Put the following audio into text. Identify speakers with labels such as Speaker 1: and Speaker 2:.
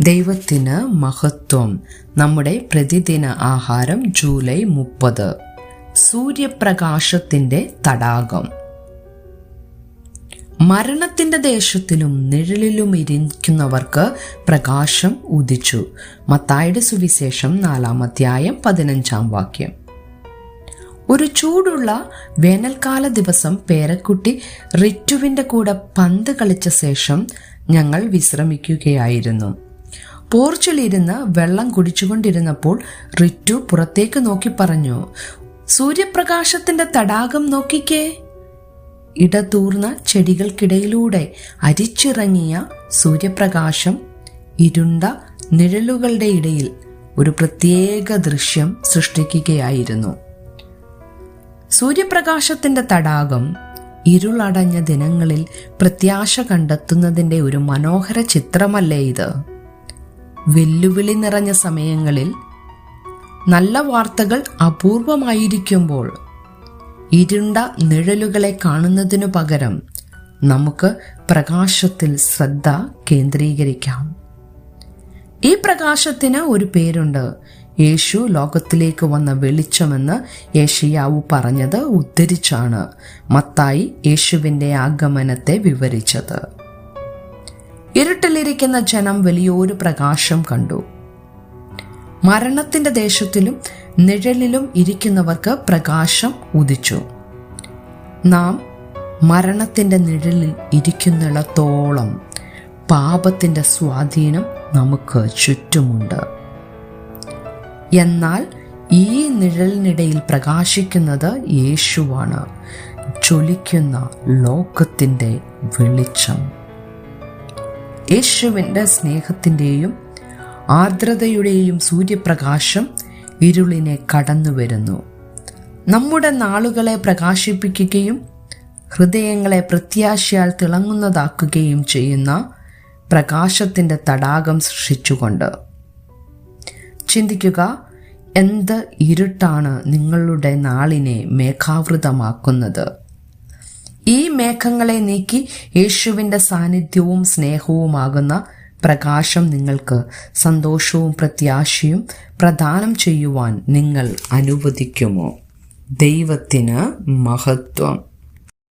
Speaker 1: ദൈവത്തിന് മഹത്വം. നമ്മുടെ പ്രതിദിന ആഹാരം ജൂലൈ മുപ്പത്. സൂര്യപ്രകാശത്തിന്റെ തടാകം. മരണത്തിന്റെ ദേശത്തിലും നിഴലിലും ഇരിക്കുന്നവർക്ക് പ്രകാശം ഉദിച്ചു. മത്തായുടെ സുവിശേഷം നാലാം അധ്യായം പതിനഞ്ചാം വാക്യം. ഒരു ചൂടുള്ള വേനൽക്കാല ദിവസം പേരക്കുട്ടി റിറ്റുവിന്റെ കൂടെ പന്ത് കളിച്ച ശേഷം ഞങ്ങൾ വിശ്രമിക്കുകയായിരുന്നു. പോർച്ചിലിരുന്ന് വെള്ളം കുടിച്ചുകൊണ്ടിരുന്നപ്പോൾ റിറ്റു പുറത്തേക്ക് നോക്കി പറഞ്ഞു സൂര്യപ്രകാശത്തിന്റെ തടാകം നോക്കിക്കേ. ഇടതൂർന്ന ചെടികൾക്കിടയിലൂടെ അരിച്ചിറങ്ങിയ സൂര്യപ്രകാശം ഇരുണ്ട നിഴലുകളുടെ ഇടയിൽ ഒരു പ്രത്യേക ദൃശ്യം സൃഷ്ടിക്കുകയായിരുന്നു. സൂര്യപ്രകാശത്തിന്റെ തടാകം ഇരുളടഞ്ഞ ദിനങ്ങളിൽ പ്രത്യാശ കണ്ടെത്തുന്നതിന്റെ ഒരു മനോഹര ചിത്രമല്ലേ ഇത്? വെല്ലുവിളി നിറഞ്ഞ സമയങ്ങളിൽ നല്ല വാർത്തകൾ അപൂർവമായിരിക്കുമ്പോൾ ഇരുണ്ട നിഴലുകളെ കാണുന്നതിനു പകരം നമുക്ക് പ്രകാശത്തിൽ ശ്രദ്ധ കേന്ദ്രീകരിക്കാം. ഈ പ്രകാശത്തിന് ഒരു പേരുണ്ട്. യേശു ലോകത്തിലേക്ക് വന്ന വെളിച്ചമെന്ന് യേശയാവു പറഞ്ഞത് ഉദ്ധരിച്ചാണ്. മത്തായി യേശുവിന്റെ ആഗമനത്തെ വിവരിച്ചത്. ഇരുട്ടിലിരിക്കുന്ന ജനം വലിയൊരു പ്രകാശം കണ്ടു. മരണത്തിന്റെ ദേശത്തിലും നിഴലിലും ഇരിക്കുന്നവർക്ക് പ്രകാശം ഉദിച്ചു. നാം മരണത്തിന്റെ നിഴലിൽ ഇരിക്കുന്നിടത്തോളം പാപത്തിന്റെ സ്വാധീനം നമുക്ക് ചുറ്റുമുണ്ട്. എന്നാൽ ഈ നിഴലിനിടയിൽ പ്രകാശിക്കുന്നത് യേശുവാണ്. ജ്വലിക്കുന്ന ലോകത്തിന്റെ വെളിച്ചം. യേശുവിന്റെ സ്നേഹത്തിന്റെയും ആർദ്രതയുടെയും സൂര്യപ്രകാശം ഇരുളിനെ കടന്നു വരുന്നു. നമ്മുടെ നാളുകളെ പ്രകാശിപ്പിക്കുകയും ഹൃദയങ്ങളെ പ്രത്യാശയാൽ തിളങ്ങുന്നതാക്കുകയും ചെയ്യുന്ന പ്രകാശത്തിന്റെ തടാകം സൃഷ്ടിച്ചുകൊണ്ട്. ചിന്തിക്കുക എന്ത് ഇരുട്ടാണ് നിങ്ങളുടെ നാളിനെ മേഘാവൃതമാക്കുന്നത്? മേഘങ്ങളെ നീക്കി യേശുവിന്റെ സാന്നിധ്യവും സ്നേഹവുമാകുന്ന പ്രകാശം നിങ്ങൾക്ക് സന്തോഷവും പ്രത്യാശയും പ്രദാനം ചെയ്യുവാൻ നിങ്ങൾ അനുവദിക്കുമോ? ദൈവത്തിന് മഹത്വം.